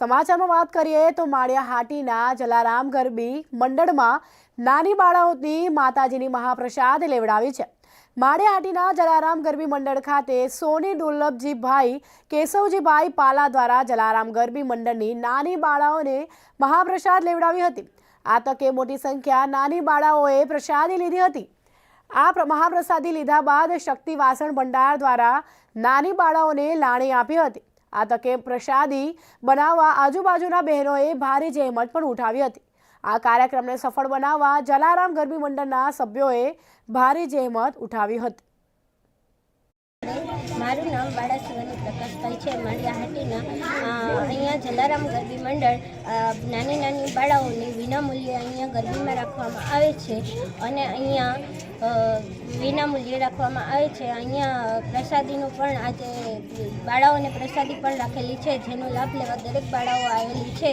સમાચારમાં વાત કરીએ તો માળિયા હાટીના જલારામ ગરબી મંડળમાં નાની બાળાઓની માતાજીની મહાપ્રસાદ લેવડાવી છે. માળિયા હાટીના જલારામ ગરબી મંડળ ખાતે સોની દુર્લભજીભાઈ કેશવજીભાઈ પાલા દ્વારા જલારામ ગરબી મંડળની નાની બાળાઓને મહાપ્રસાદ લેવડાવી હતી. આ તકે મોટી સંખ્યા નાની બાળાઓએ પ્રસાદી લીધી હતી. આ પ્ર- મહાપ્રસાદી લીધા બાદ શક્તિ વાસણ ભંડાર દ્વારા નાની બાળાઓને લાણી આપી હતી. આ તકે પ્રસાદી બનાવવા આજુબાજુના બહેનોએ ભારે જહેમત પણ ઉઠાવી હતી. આ કાર્યક્રમને સફળ બનાવવા જલારામ ગરબી મંડળના સભ્યોએ ભારે જહેમત ઉઠાવી હતી. મારું નામ બાળાસિવાની પ્રકાશભાઈ છે. માળિયા હાટીના અહીંયા જલારામ ગરબી મંડળ નાની નાની બાળાઓની વિનામૂલ્યે અહીંયા ગરબીમાં રાખવામાં આવે છે અને અહીંયા વિનામૂલ્યે રાખવામાં આવે છે. અહીંયા પ્રસાદીનું પણ આજે બાળાઓને પ્રસાદી પણ રાખેલી છે, જેનો લાભ લેવા દરેક બાળાઓ આવેલી છે.